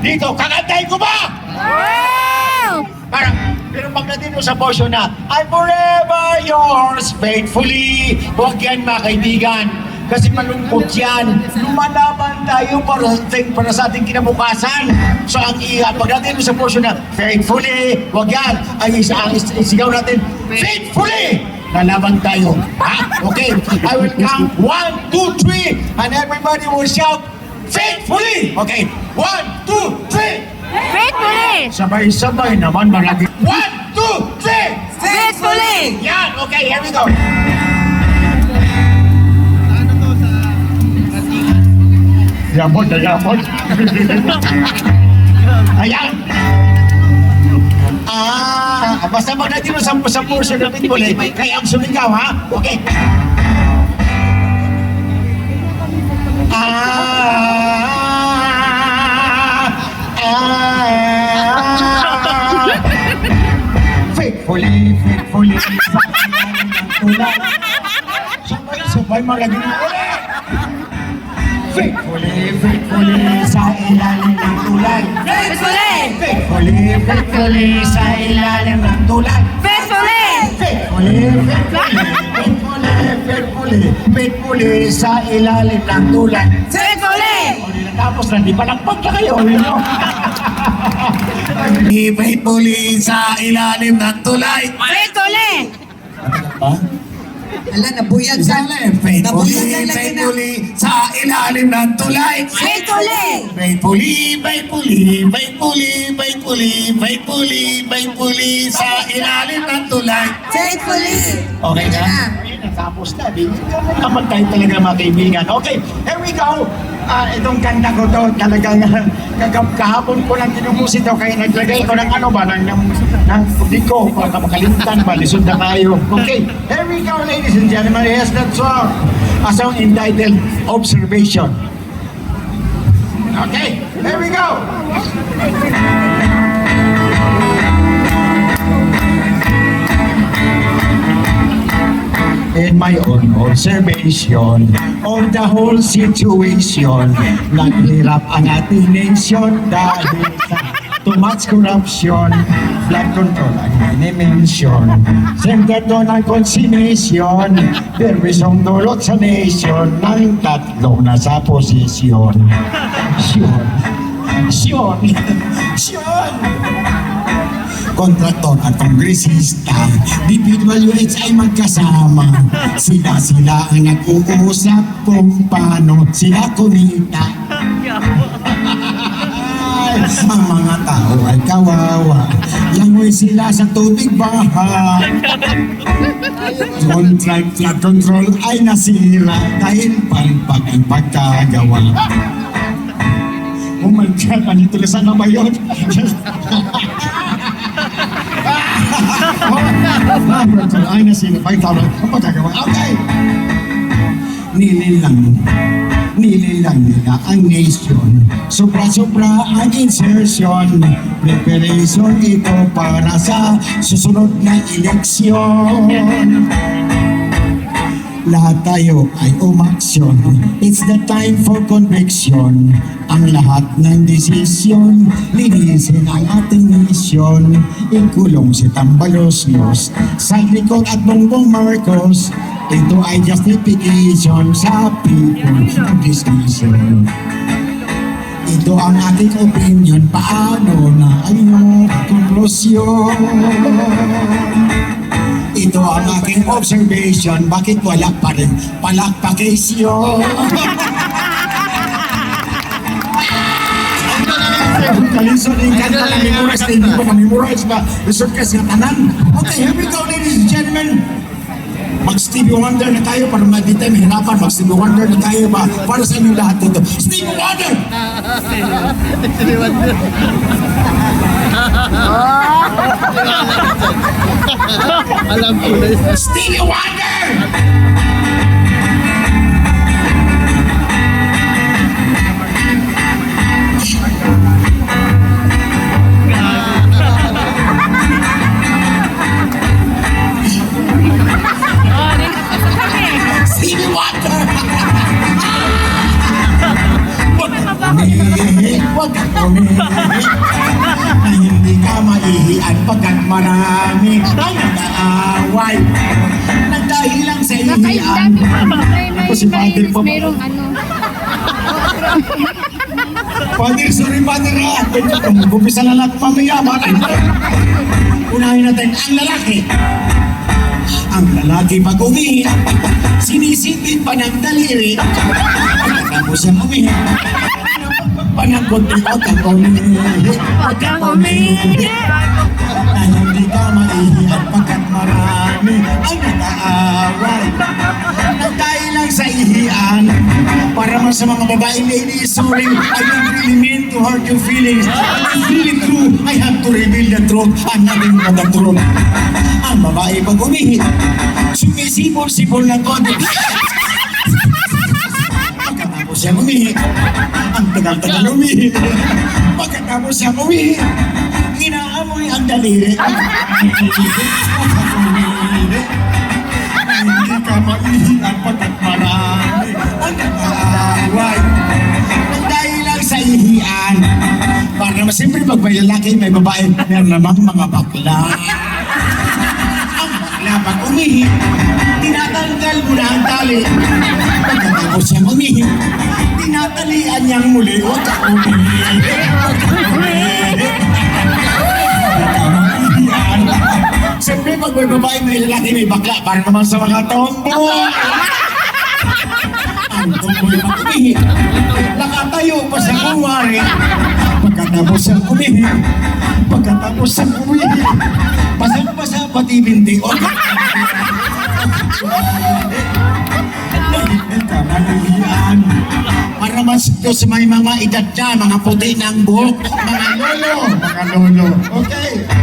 Dito, kakantay ko ba? Wow! Parang, pero pagdating mo sa portion na, I'm forever yours faithfully. Huwag yan mga kaibigan. Kasi malungkot yan. Lumalaban tayo para sa ating, para sa ating kinabukasan. So ang iya, pagdating mo sa portion na, faithfully, huwag yan. Ay, isa, ang is- isigaw natin, faithfully! Lalaban tayo. Ha? Okay. I will count one, two, three, and everybody will shout, faithfully! Okay. One, two, three! Faithfully! Sabay-sabay naman malaki. One, two, three! Faithfully! Yan! Okay, here we go. Yabot na yabot. Ayan! Ah, basta magdating mo sa, sa puso ng pitbull, kaya ang sumigaw, ha? Okay. Ah, faithfully, faithfully, sa ilalim ng tulay. Sabay, sabay malagin mo ulit. Faithfully, faithfully, sa ilalim ng tulay. Faithfully! Faithfully, faithfully, sa ilalim ng tulay. Faithfully! Faithfully, faithfully, faithfully, faithfully, sa ilalim ng tulay. Faithfully! O, di natapos na, di pa nagpag na kayo, no? Faithfully, sa ilalim ng tulay. Faithfully! Ha? Ala, nabuyag sa... Faithfully, Nabuyag ang lagi na. faithfully, sa ilalim ng tulay. Faithfully! Faithfully, faithfully, faithfully, faithfully, faithfully, faithfully, sa ilalim ng tulay. Faithfully! Okay na? Natapos na. Di naman tayo talaga mga kaibigan. Okay, here we go. Ah, itong kanta ko to, talagang kagab kahapon ko lang tinumusin to, kaya naglagay ko ng ano ba, ng, ng, ng diko, para makalimtan ba, lisod na tayo. Okay, here we go, ladies and gentlemen. Here's that song. A song entitled Observation. Okay, here we go. in my own observation of the whole situation. Naghirap ang ating nation dahil sa too much corruption, flood control ang mini-mention. Centered doon ang consummation, perwisong dulot sa nation ng tatlo na sa posisyon. Syon. Syon. Syon kontraktor at kongresista, DPWH ay magkasama. Sila-sila ang nag-uusap kung paano sila kumita. Ay, ang mga tao ay kawawa. Sila sa tubig baha. Contract flood control ay nasira dahil palpag ang pagkagawa. Oh my God, andito na sana ba yun? Ay, nasino pa yung tawag. Ang pagkagawa. Okay. Nililang. Nililang nila ang nation. Sobra-sobra ang insertion. Preparation ito para sa susunod na eleksyon. Lahat tayo ay umaksyon. It's the time for conviction. Ang lahat ng desisyon, linisin ang ating misyon. Ikulong si Tambaloslos, sa likod at Bongbong Marcos. Ito ay justification sa people's decision. Ito ang ating opinion, paano na ang iyong konklusyon? Ito ang aking observation, bakit wala pa rin palakpakisyon? Kalisod yung kanta na memorize na hindi ko ma-memorize ba? Resort ka sa tanan. Okay, here we go ladies and gentlemen. Mag Stevie Wonder na tayo para hindi tayo mahirapan. Mag Stevie Wonder na tayo ba? Para sa inyo lahat dito. Stevie Wonder! Alam ko na. Stevie Wonder! Nag-aaway nang dahil lang sa Nakain ihian. dami may may Ako si Father may pa. merong ano. Father, sorry Father ha. Gupisa na lang mamaya. Bakit? Unahin natin ang lalaki. Ang lalaki pag umihi, sinisipin pa ng daliri. Pagkatapos siya umihi, panagod ng otak ko Huwag kang umihi. na hindi ka maihi at pagkat marami ang nag-aaway. Nang dahil lang sa ihian, para man sa mga babae ladies, sorry, I don't really mean to hurt your feelings. It's really true, I have to reveal the truth, ang naging the truth. Ang babae pag umihi, sumisipol-sipol ng konti. Pagkatapos siya umihi, ang tagal-tagal umihi. Pagkatapos siya umihi, inaamoy ang daliri. Hindi ka maihian pagkat marami ang nag-aaway. Dahil lang sa ihian, para naman siyempre pag may lalaki, may babae, meron namang mga bakla. Ang bakla pag umihi, tinatanggal mo na ang tali. Pagkatapos siyang umihi, tinatalian niyang muli. Huwag ka umihi. Huwag. Pag may babae, may lalaki, may bakla, para naman sa mga tomboy. Ang tomboy umihi, nakatayo pa sa kumari. Pagkatapos siya umihi, pagkatapos siya umihi, pasang-pasa pati binti. O, Kamalian. Para mas ito sa may mga edad dyan, mga puti ng buhok, mga lolo, mga lolo. Okay.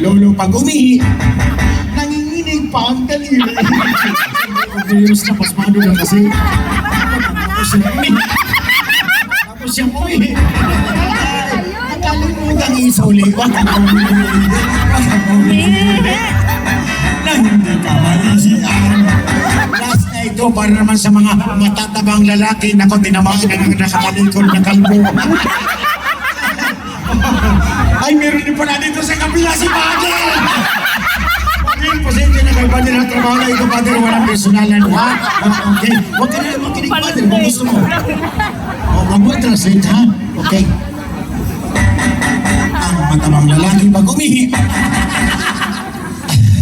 Lolo pag umihi, nanginginig pa ang daliri. Obvious na pasmado na kasi. Tapos siya umihi. Tapos siya umihi. Nakalimutan ka umihi na hindi ka malisiyan. Last na ito para naman sa mga matatabang lalaki na kung tinamaan na nakatalikod na kalbo. Ay, meron din pala dito sa kabila si Padre! Okay, pasensya na kay Padre ang trabaho na ito, Padre, walang personalan, ha? Okay, huwag ka na makinig, Padre, kung gusto mo. O, wag mo translate, ha? Okay. Ang matabang lalaki pag umihi,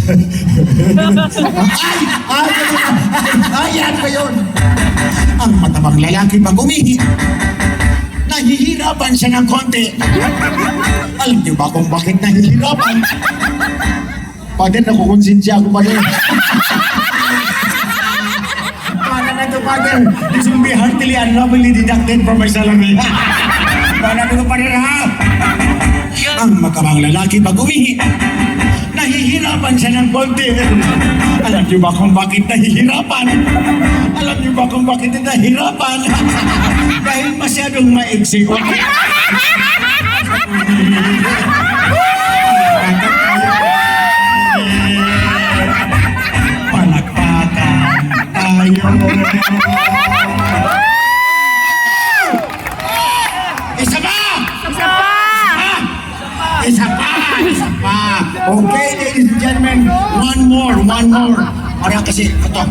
ay! Ay! Ay! Yan ba yun? Ang matabang lalaki pag umihi, nahihirapan siya ng konti. Alam niyo ba kung bakit nahihirapan? Padre, nakukonsensya ako pa rin. Para na to, Father. This will be heartily and lovingly deducted from my salary. Para na to, Padre, ha? Ang matabang lalaki pag umihi, nahihirapan siya ng konti. Alam niyo ba kung bakit nahihirapan? Alam niyo ba kung bakit nahihirapan? Dahil masyadong maigsi. Palakpakan tayo. Okay, ladies and gentlemen, one more, one more. Para kasi, ito.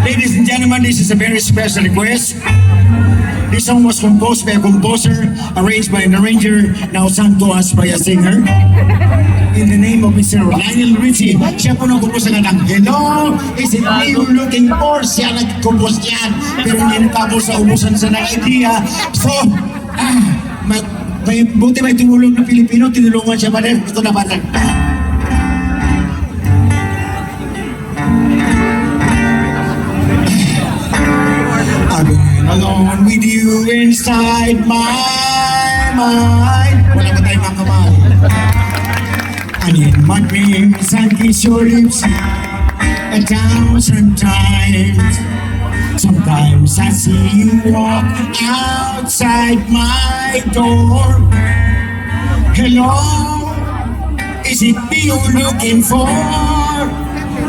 Ladies and gentlemen, this is a very special request. This song was composed by a composer, arranged by an arranger, now sung to us by a singer. In the name of Mr. Lionel Richie, siya po nag-compose ng kantang Hello, is it me you're looking for? Siya nag-compose yan. Pero hindi natapos sa ubusan sa ng idea. So, ah, may, may, buti may tumulong na Pilipino, tinulungan siya pa rin. Ito na ba? I've been alone with you inside my mind. Wala ba tayong mga kamay? I need my dreams and kiss your lips a thousand times. Sometimes I see you walk outside my door. Hello, is it me you're looking for?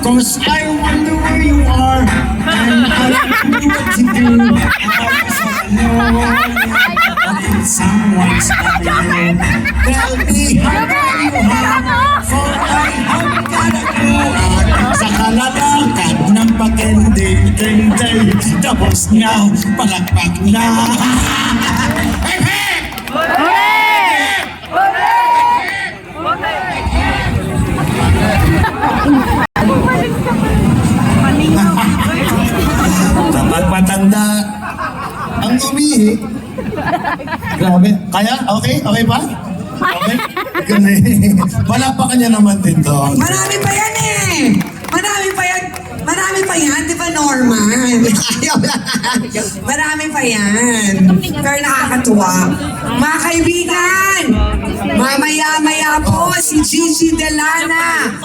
Cause I wonder where you are, and I don't know what to do. I was alone, and someone's coming. Tell me how you are, for I am gonna go out sa kalabang birthday, tapos na, palakpak na. Hep, hep! Kapag matanda, ang umihi. Grabe. Kaya? Okay? Okay pa? Okay? Wala pa kanya naman din doon. Marami pa yan eh. Marami pa yan. Marami pa yan, di ba Norma? Ayaw lang. Marami pa yan. Pero nakakatuwa. Mga kaibigan, mamaya-maya po si Gigi Delana.